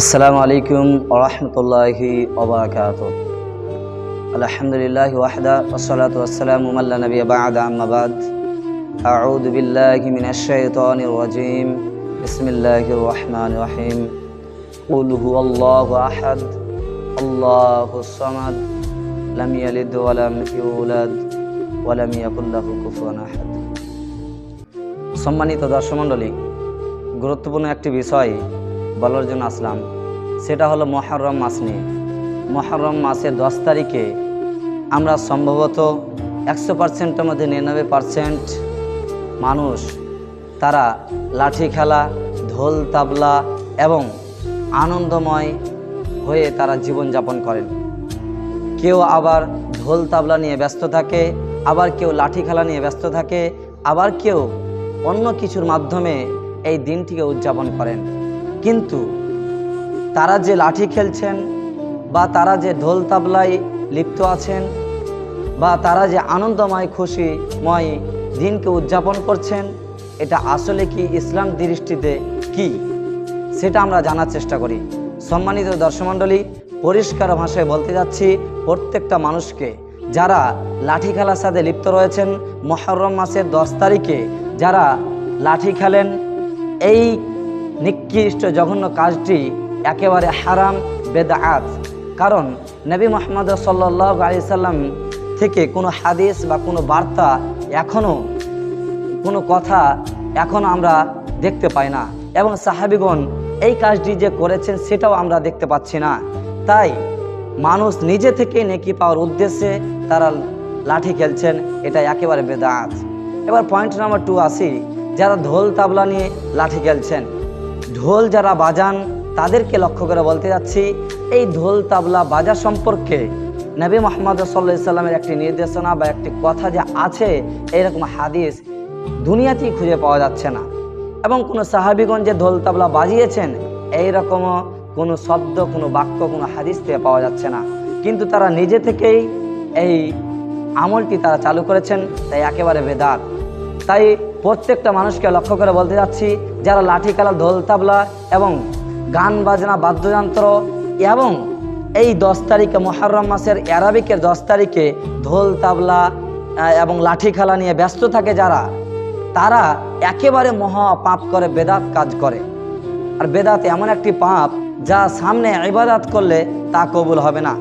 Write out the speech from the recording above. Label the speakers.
Speaker 1: আসসালামু আলাইকুম ওরহমতুল্লাহি ওবরাকাত আলহামদুলিল্লাহ ওয়াহদা والصلاة والسلام من لا نبي بعد أما بعد أعوذ بالله من الشيطان الرجيم بسم الله الرحمن الرحيم قل هو الله أحد الله الصمد لم يلد ولم يولد ولم يكن له كفوا أحد সম্মানিত দর্শক মণ্ডলী গুরুত্বপূর্ণ একটি বিষয় বলার জন্য আসলাম। সেটা হলো মহরম মাস নিয়ে মহরম মাসের দশ তারিখে আমরা সম্ভবত একশো পার্সেন্টের মধ্যে নিরানব্বই পার্সেন্ট মানুষ তারা লাঠি খেলা, ঢোল, তাবলা এবং আনন্দময় হয়ে তারা জীবনযাপন করেন। কেউ আবার ঢোল, তাবলা নিয়ে ব্যস্ত থাকে, আবার কেউ লাঠি খেলা নিয়ে ব্যস্ত থাকে, আবার কেউ অন্য কিছুর মাধ্যমে এই দিনটিকে উদযাপন করেন। কিন্তু তারা যে লাঠি খেলছেন বা তারা যে ঢোল তাবলায় লিপ্ত আছেন বা তারা যে আনন্দময়, খুশিময় দিনকে উদযাপন করছেন, এটা আসলে কি ইসলাম দৃষ্টিতে কি? সেটা আমরা জানার চেষ্টা করি। সম্মানিত দর্শকমণ্ডলী পরিষ্কার ভাষায় বলতে যাচ্ছি, প্রত্যেকটা মানুষকে যারা লাঠি খেলার সাথে লিপ্ত রয়েছেন, মহরম মাসের দশ তারিখে যারা লাঠি খেলেন, এই নিকৃষ্ট জঘন্য কাজটি একেবারে হারাম বেদাআত কারণ নবী মোহাম্মদ সাল্লাহ আলি সাল্লাম থেকে কোনো হাদিস বা কোনো বার্তা এখনও কোনো কথা এখন আমরা দেখতে পাই না। এবং সাহাবিগণ এই কাজটি যে করেছেন সেটাও আমরা দেখতে পাচ্ছি না। তাই মানুষ নিজে থেকে নেকি পাওয়ার উদ্দেশ্যে তারা লাঠি খেলছেন, এটা একেবারে বেদাত এবার পয়েন্ট নাম্বার টু আসি, যারা ঢোল, তাবলা নিয়ে লাঠি খেলছেন। ঢোল যারা বাজান, তাদেরকে লক্ষ্য করে বলতে যাচ্ছি, এই ঢোল তাবলা বাজা সম্পর্কে নবী মোহাম্মদ সাল্লা সাল্লামের একটি নির্দেশনা বা একটি কথা যে আছে এইরকম হাদিস দুনিয়াতেই খুঁজে পাওয়া যাচ্ছে না। এবং কোনো সাহাবিগঞ্জ যে ঢোল তাবলা বাজিয়েছেন, এইরকমও কোনো শব্দ, কোনো বাক্য, কোনো হাদিস থেকে পাওয়া যাচ্ছে না। কিন্তু তারা নিজে থেকেই এই আমলটি তারা চালু করেছেন, তাই একেবারে বেদাত। তাই প্রত্যেকটা মানুষকে লক্ষ্য করে বলতে যাচ্ছি, যারা লাঠি খেলা ঢোল, তাবলা এবং গান, বাজনা, বাদ্যযন্ত্র এবং এই দশ তারিখে মহরম মাসের অ্যারাবিকের দশ তারিখে ঢোল, তাবলা এবং লাঠি, খেলা নিয়ে ব্যস্ত থাকে যারা, তারা একেবারে মহা পাপ করে, বেদাত কাজ করে। আর বেদাত এমন একটি পাপ যা সামনে ইবাদাত করলে তা কবুল হবে না।